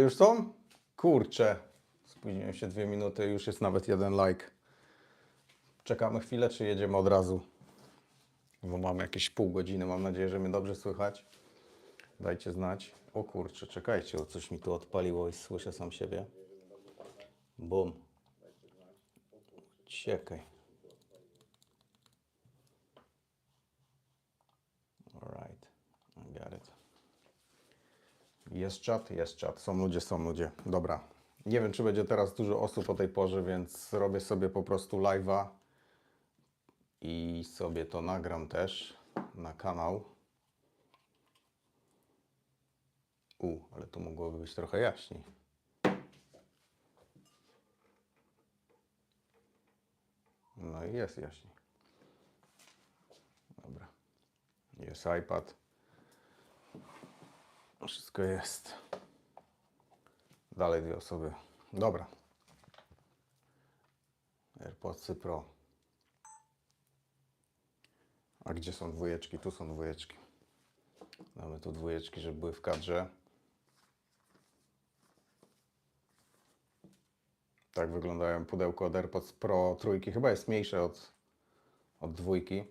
Już są? Kurczę. Spóźniłem się dwie minuty, już jest nawet jeden like. Czekamy chwilę, czy jedziemy od razu? Bo mam jakieś pół godziny, mam nadzieję, że mnie dobrze słychać. Dajcie znać. O kurczę, czekajcie, o coś mi tu odpaliło i słyszę sam siebie. Bum. Ciekaj. Alright, I got it. Jest czat, jest czat. Są ludzie, są ludzie. Dobra. Nie wiem, czy będzie teraz dużo osób o tej porze, więc robię sobie po prostu live'a i sobie to nagram też na kanał. U, ale tu mogłoby być trochę jaśniej. No i jest jaśniej. Dobra. Jest iPad. Wszystko jest. Dalej dwie osoby. Dobra. AirPodsy Pro. A gdzie są dwójeczki? Tu są dwójeczki. Damy tu dwójeczki, żeby były w kadrze. Tak wyglądają pudełko od AirPods Pro trójki. Chyba jest mniejsze od, od dwójki.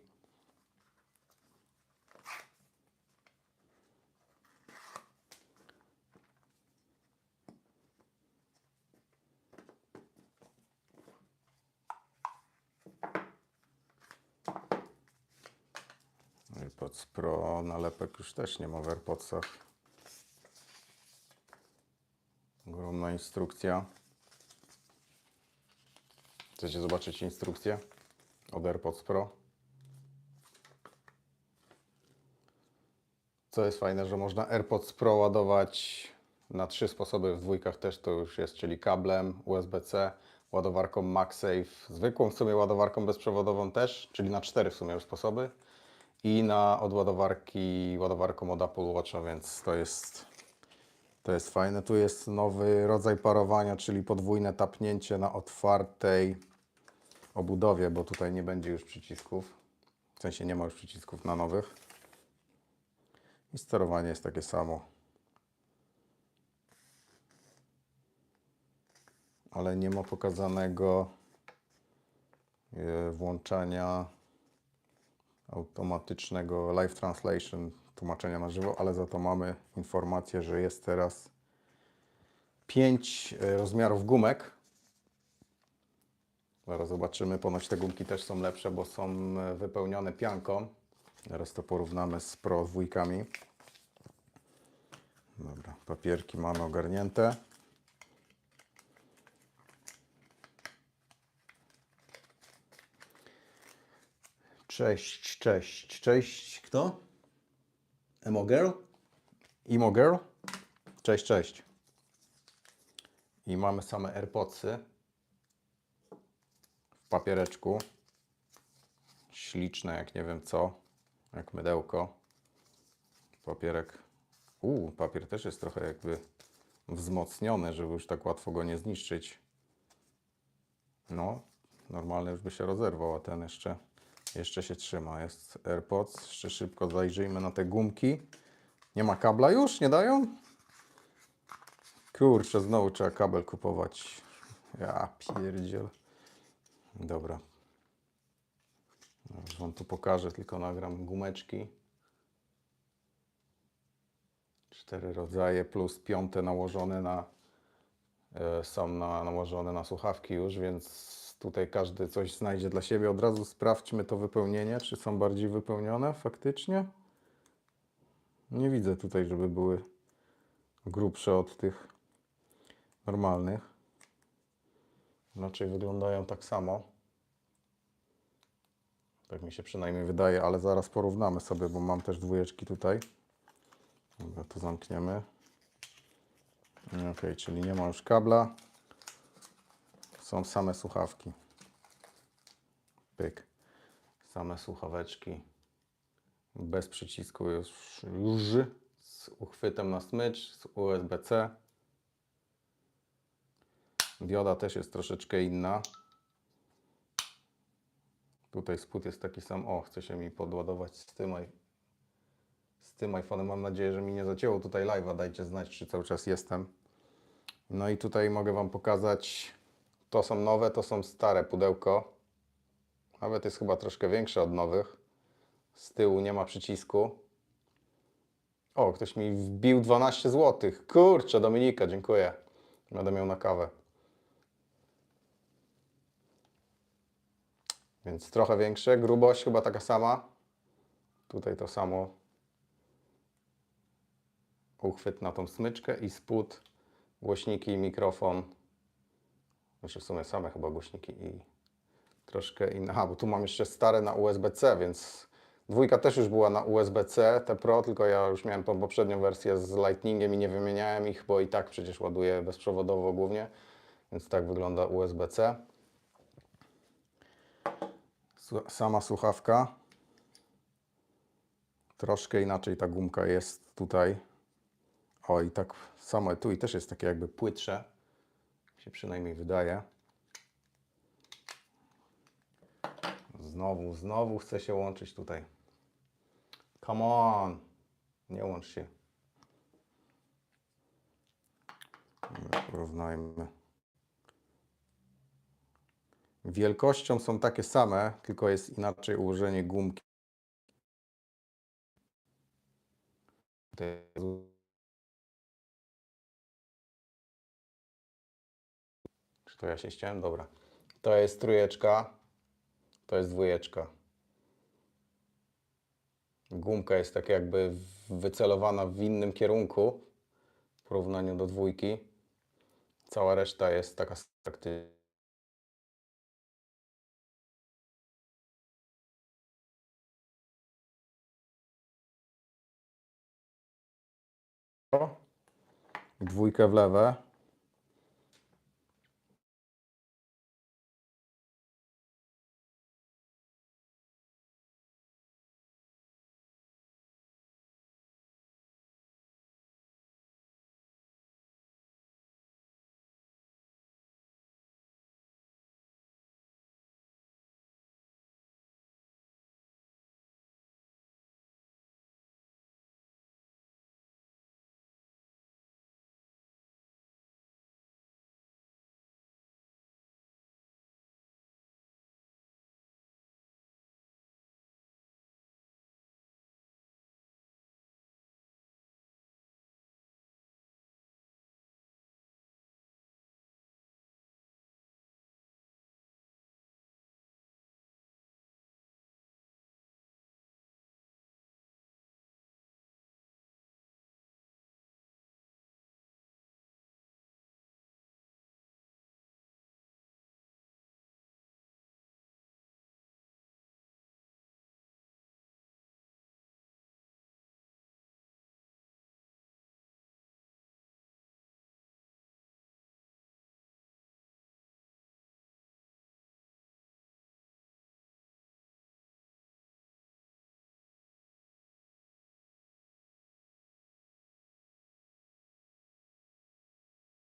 AirPods Pro, nalepek już też nie ma w AirPodsach. Ogromna instrukcja. Chcecie zobaczyć instrukcję od AirPods Pro? Co jest fajne, że można AirPods Pro ładować na trzy sposoby, w dwójkach też to już jest, czyli kablem USB-C, ładowarką MagSafe, zwykłą w sumie ładowarką bezprzewodową też, czyli na cztery w sumie już sposoby i na od ładowarki, ładowarką od Apple Watcha, więc to jest, to jest fajne. Tu jest nowy rodzaj parowania, czyli podwójne tapnięcie na otwartej obudowie, bo tutaj nie będzie już przycisków. W sensie nie ma już przycisków na nowych. I sterowanie jest takie samo. Ale nie ma pokazanego e, włączania automatycznego live translation, tłumaczenia na żywo, ale za to mamy informację, że jest teraz 5 rozmiarów gumek. Zaraz zobaczymy, ponoć te gumki też są lepsze, bo są e, wypełnione pianką. Teraz to porównamy z Pro dwójkami. Dobra, papierki mamy ogarnięte. Cześć, cześć, cześć. Kto? Emo Girl? Emo Girl? Cześć, cześć. I mamy same AirPodsy w papiereczku. Śliczne, jak nie wiem co. Jak mydełko. Papierek. Uuu, papier też jest trochę jakby wzmocniony, żeby już tak łatwo go nie zniszczyć. No, normalny już by się rozerwał, a ten jeszcze, jeszcze się trzyma. Jest AirPods. Jeszcze szybko zajrzyjmy na te gumki. Nie ma kabla już? Nie dają? Kurczę, znowu trzeba kabel kupować. Ja pierdziel. Dobra. Już Wam tu pokażę, tylko nagram gumeczki. Cztery rodzaje plus piąte nałożone na e, są na, nałożone na słuchawki już, więc tutaj każdy coś znajdzie dla siebie. Od razu sprawdźmy to wypełnienie, czy są bardziej wypełnione faktycznie. Nie widzę tutaj, żeby były grubsze od tych normalnych. Raczej wyglądają tak samo. Tak mi się przynajmniej wydaje, ale zaraz porównamy sobie, bo mam też dwójeczki tutaj. Dobra, to zamkniemy. Ok, czyli nie ma już kabla. Są same słuchawki. Pyk. Same słuchaweczki. Bez przycisku już, już z uchwytem na smycz, z USB-C. Dioda też jest troszeczkę inna. Tutaj spód jest taki sam. O, chce się mi podładować z tym, z tym iPhone'em. Mam nadzieję, że mi nie zacięło tutaj live'a. Dajcie znać, czy cały czas jestem. No i tutaj mogę Wam pokazać, to są nowe, to są stare pudełko. Nawet jest chyba troszkę większe od nowych. Z tyłu nie ma przycisku. O, ktoś mi wbił 12 zł. Kurczę, Dominika, dziękuję. Będę miał na kawę. Więc trochę większe, grubość chyba taka sama. Tutaj to samo. Uchwyt na tą smyczkę i spód, głośniki i mikrofon. Jeszcze w sumie same chyba głośniki i troszkę inne. Aha, bo tu mam jeszcze stare na USB-C, więc dwójka też już była na USB-C, te Pro, tylko ja już miałem tą poprzednią wersję z Lightningiem i nie wymieniałem ich, bo i tak przecież ładuję bezprzewodowo głównie, więc tak wygląda USB-C. Sama słuchawka. Troszkę inaczej ta gumka jest tutaj. O, i tak samo tu i też jest takie jakby płytsze. Się przynajmniej wydaje. Znowu, znowu chce się łączyć tutaj. Come on! Nie łącz się. Dobra, Porównajmy. Wielkością są takie same, tylko jest inaczej ułożenie gumki. To ja się ściąłem? Dobra. To jest trójeczka, to jest dwójeczka. Gumka jest tak jakby wycelowana w innym kierunku w porównaniu do dwójki. Cała reszta jest taka praktycznie. Dwójkę w lewe.